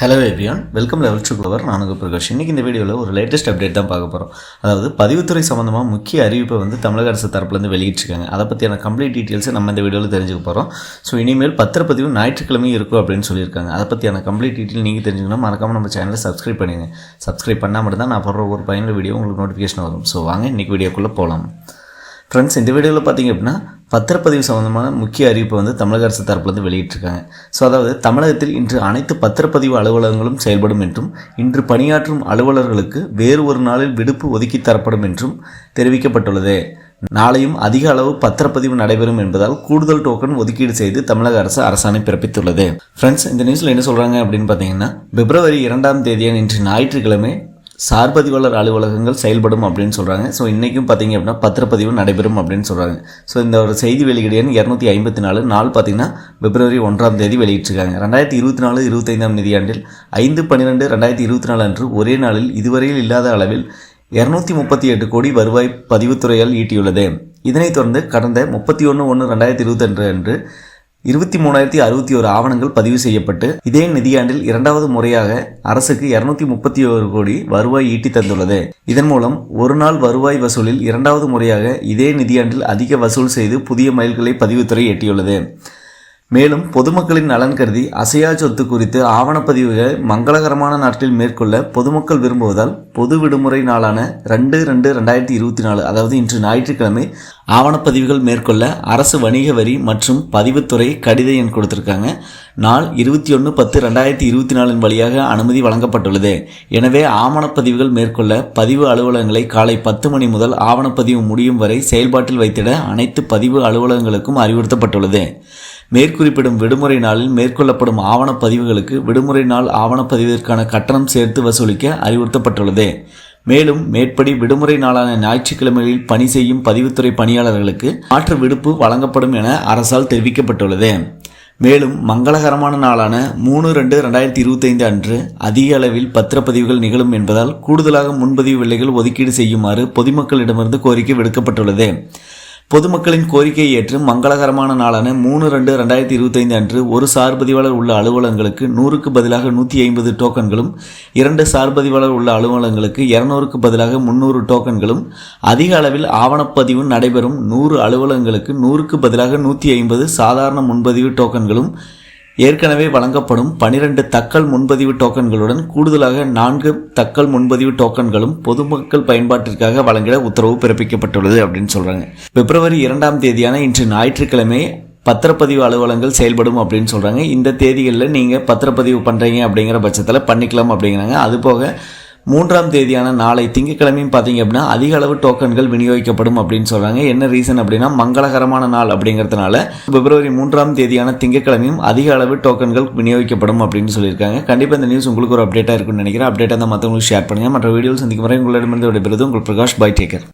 Hello everyone welcome level to குளவர் நானுக்கு பிரகாஷ். இன்றைக்கி இந்த வீடியோவில் ஒரு லேட்டஸ்ட் அப்டேட் தான் பார்க்க போகிறோம் அதாவது பதிவுத்துறை சம்மந்தமாக முக்கிய அறிவிப்பை வந்து தமிழக அரசு தரப்புலேருந்து வெளியிட்டிருக்காங்க. அதை பற்றியான கம்ப்ளீட் டீட்டெயில்ஸை நம்ம இந்த வீடியோவில் தெரிஞ்சுக்க போகிறோம் ஸோ இனிமேல் பத்திரப்பதிவு ஞாயிற்றுக்கிழமை இருக்கும் அப்படின்னு சொல்லியிருக்காங்க. அதை பற்றியான கம்ப்ளீட் டீட்டெயில் நீங்கள் தெரிஞ்சுக்கணும். மறக்காமல் நம்ம சேனலை சப்ஸ்கிரைப் பண்ணுங்க சப்ஸ்கிரைப் பண்ணால் மட்டும் தான் நான் போடுற ஒரு பயனுள்ள வீடியோ உங்களுக்கு நோட்டிஃபிகேஷன் வரும். ஸோ வாங்க இன்றைக்கி வீடியோக்குள்ளே போகலாம் ஃப்ரெண்ட்ஸ் இந்த வீடியோவில் பார்த்தீங்க அப்படின்னா பத்திரப்பதிவு சம்பந்தமான முக்கிய அறிவிப்பை வந்து தமிழக அரசு தரப்புலேருந்து வெளியிட்டிருக்காங்க. ஸோ அதாவது தமிழகத்தில் இன்று அனைத்து பத்திரப்பதிவு அலுவலகங்களும் செயல்படும் என்றும் இன்று பணியாற்றும் அலுவலர்களுக்கு வேறு ஒரு நாளில் விடுப்பு ஒதுக்கி தரப்படும் என்றும் தெரிவிக்கப்பட்டுள்ளது. நாளையும் அதிக அளவு பத்திரப்பதிவு நடைபெறும் என்பதால் கூடுதல் டோக்கன் ஒதுக்கீடு செய்து தமிழக அரசு அரசாணை பிறப்பித்துள்ளது. ஃப்ரெண்ட்ஸ் இந்த நியூஸில் என்ன சொல்கிறாங்க அப்படின்னு பார்த்தீங்கன்னா பிப்ரவரி இரண்டாம் தேதியான இன்று ஞாயிற்றுக்கிழமை சார்பதிவாளர் அலுவலகங்கள் செயல்படும் அப்படின்னு சொல்கிறாங்க ஸோ இன்றைக்கும் பார்த்தீங்க அப்படின்னா பத்திரப்பதிவு நடைபெறும் அப்படின்னு சொல்கிறாங்க ஸோ இந்த ஒரு செய்தி வெளியீடுன்னு இரநூத்தி ஐம்பத்தி நாலு நாள் பார்த்தீங்கன்னா பிப்ரவரி ஒன்றாம் தேதி வெளியிட்டிருக்காங்க. ரெண்டாயிரத்தி இருபத்தி நாலு இருபத்தைந்தாம் நிதியாண்டில் ஐந்து பன்னிரெண்டு ரெண்டாயிரத்தி இருபத்தி நாலு அன்று ஒரே நாளில் இதுவரையில் இல்லாத அளவில் இரநூத்தி முப்பத்தி எட்டு கோடி வருவாய் பதிவுத்துறையால் ஈட்டியுள்ளது. இதனைத் தொடர்ந்து கடந்த முப்பத்தி ஒன்று ஒன்று ரெண்டாயிரத்தி இருபத்தன்று அன்று இருபத்தி மூணாயிரத்தி அறுபத்தி ஒரு ஆவணங்கள் பதிவு செய்யப்பட்டு இதே நிதியாண்டில் இரண்டாவது முறையாக அரசுக்கு இருநூத்தி முப்பத்தி ஒரு கோடி வருவாய் ஈட்டி தந்துள்ளது. இதன் மூலம் ஒரு நாள் வருவாய் வசூலில் இரண்டாவது முறையாக இதே நிதியாண்டில் அதிக வசூல் செய்து புதிய மைல்களை பதிவுத்துறை எட்டியுள்ளது. மேலும் பொதுமக்களின் நலன் கருதி அசையா சொத்து குறித்து ஆவணப்பதிவுகளை மங்களகரமான நாட்டில் மேற்கொள்ள பொதுமக்கள் விரும்புவதால் பொது விடுமுறை நாளான ரெண்டு ரெண்டு ரெண்டாயிரத்தி இருபத்தி நாலு அதாவது இன்று ஞாயிற்றுக்கிழமை ஆவணப்பதிவுகள் மேற்கொள்ள அரசு வணிக வரி மற்றும் பதிவுத்துறை கடித எண் கொடுத்திருக்காங்க. நாள் இருபத்தி ஒன்று பத்து ரெண்டாயிரத்தி இருபத்தி நாலின் வழியாக அனுமதி வழங்கப்பட்டுள்ளது. எனவே ஆவணப்பதிவுகள் மேற்கொள்ள பதிவு அலுவலகங்களை காலை பத்து மணி முதல் ஆவணப்பதிவு முடியும் வரை செயல்பாட்டில் வைத்திட அனைத்து பதிவு அலுவலகங்களுக்கும் அறிவுறுத்தப்பட்டுள்ளது. குறிப்பிடும் விடுமுறை நாளில் மேற்கொள்ளப்படும் ஆவணப்பதிவுகளுக்கு விடுமுறை நாள் ஆவணப்பதிவிற்கான கட்டணம் சேர்த்து வசூலிக்க அறிவுறுத்தப்பட்டுள்ளது. மேலும் மேற்படி விடுமுறை நாளான ஞாயிற்றுக்கிழமைகளில் பணி செய்யும் பதிவுத்துறை பணியாளர்களுக்கு மாற்று விடுப்பு வழங்கப்படும் என அரசால் தெரிவிக்கப்பட்டுள்ளது. மேலும் மங்களகரமான நாளான மூணு ரெண்டு ரெண்டாயிரத்தி இருபத்தைந்து அன்று அதிக அளவில் பத்திரப்பதிவுகள் நிகழும் என்பதால் கூடுதலாக முன்பதிவு விலைகள் ஒதுக்கீடு செய்யுமாறு பொதுமக்களிடமிருந்து கோரிக்கை விடுக்கப்பட்டுள்ளது. பொதுமக்களின் கோரிக்கையை ஏற்று மங்களகரமான நாளான மூணு ரெண்டு ரெண்டாயிரத்தி இருபத்தைந்து அன்று ஒரு சார்பதிவாளர் உள்ள அலுவலகங்களுக்கு நூறுக்கு பதிலாக நூற்றி ஐம்பது டோக்கன்களும் இரண்டு சார்பதிவாளர் உள்ள அலுவலகங்களுக்கு இருநூறுக்கு பதிலாக முன்னூறு டோக்கன்களும் அதிக அளவில் ஆவணப்பதிவு நடைபெறும் நூறு அலுவலகங்களுக்கு நூறுக்கு பதிலாக நூற்றி ஐம்பது சாதாரண முன்பதிவு டோக்கன்களும் ஏற்கனவே வழங்கப்படும் பனிரெண்டு தக்கல் முன்பதிவு டோக்கன்களுடன் கூடுதலாக நான்கு தக்கல் முன்பதிவு டோக்கன்களும் பொதுமக்கள் பயன்பாட்டிற்காக வழங்கிட உத்தரவு பிறப்பிக்கப்பட்டுள்ளது அப்படின்னு சொல்கிறாங்க பிப்ரவரி இரண்டாம் தேதியான இன்று ஞாயிற்றுக்கிழமை பத்திரப்பதிவு அலுவலகங்கள் செயல்படும் அப்படின்னு சொல்கிறாங்க இந்த தேதிகளில் நீங்கள் பத்திரப்பதிவு பண்ணுறீங்க அப்படிங்கிற பட்சத்தில் பண்ணிக்கலாம் அப்படிங்கிறாங்க. அதுபோக மூன்றாம் தேதியான நாளை திங்கட்கிழமையும் பார்த்தீங்க அப்படின்னா அதிக அளவு டோக்கன்கள் விநியோகிக்கப்படும் அப்படின்னு சொல்கிறாங்க என்ன ரீசன் அப்படின்னா மங்களகரமான நாள் அப்படிங்கிறதுனால பிப்ரவரி மூன்றாம் தேதியான திங்கட்கிழமையும் அதிக அளவு டோக்கன்கள் விநியோகிக்கப்படும் அப்படின்னு சொல்லியிருக்காங்க. கண்டிப்பாக இந்த நியூஸ் உங்களுக்கு ஒரு அப்டேட்டாக இருக்கும்னு நினைக்கிறேன். அப்டேட்டாக தான் மற்றவங்களுக்கு ஷேர் பண்ணுங்கள் மற்ற வீடியோஸ் சந்திக்கும் வரை உங்களிடமிருந்து விடைபெறுது உங்கள் பிரகாஷ் பை டேக்கர்